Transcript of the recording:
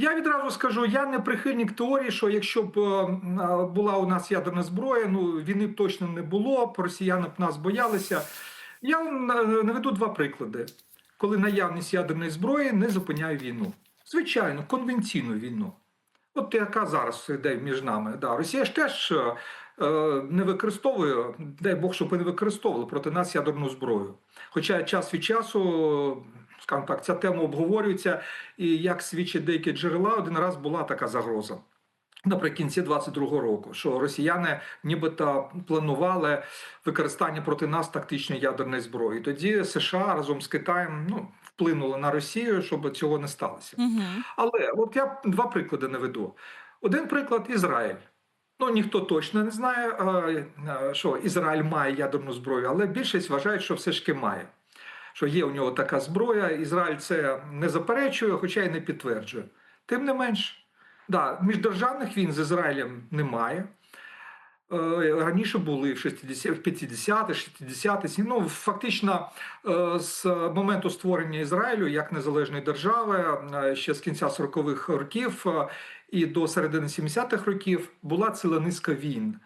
Я відразу скажу, я не прихильник теорії, що якщо б е, була у нас ядерна зброя, ну війни б точно не було, б росіяни б нас боялися. Я е, наведу два приклади, коли наявність ядерної зброї не зупиняє війну. Звичайно, конвенційну війну. От яка зараз йде між нами. Да, Росія ж теж е, е, не використовує, дай Бог, щоб не використовувала проти нас ядерну зброю. Хоча час від часу, скажімо так, ця тема обговорюється, і як свідчать деякі джерела, один раз була така загроза. Наприкінці 22-го року, що росіяни нібито планували використання проти нас тактичної ядерної зброї. Тоді США разом з Китаєм ну, вплинули на Росію, щоб цього не сталося. Угу. Але от я два приклади наведу. Один приклад Ізраїль. Ну ніхто точно не знає, е, е, що Ізраїль має ядерну зброю, але більшість вважають, що все ж таки має. Що є у нього така зброя. Ізраїль це не заперечує, хоча й не підтверджує. Тим не менш, да, міждержавних війн з Ізраїлем немає. Е, Раніше були в 60 50-х, 60-х. Ну, фактично, е, з моменту створення Ізраїлю як незалежної держави, е, ще з кінця 40-х років і до середини 70-х років була ціла низка війн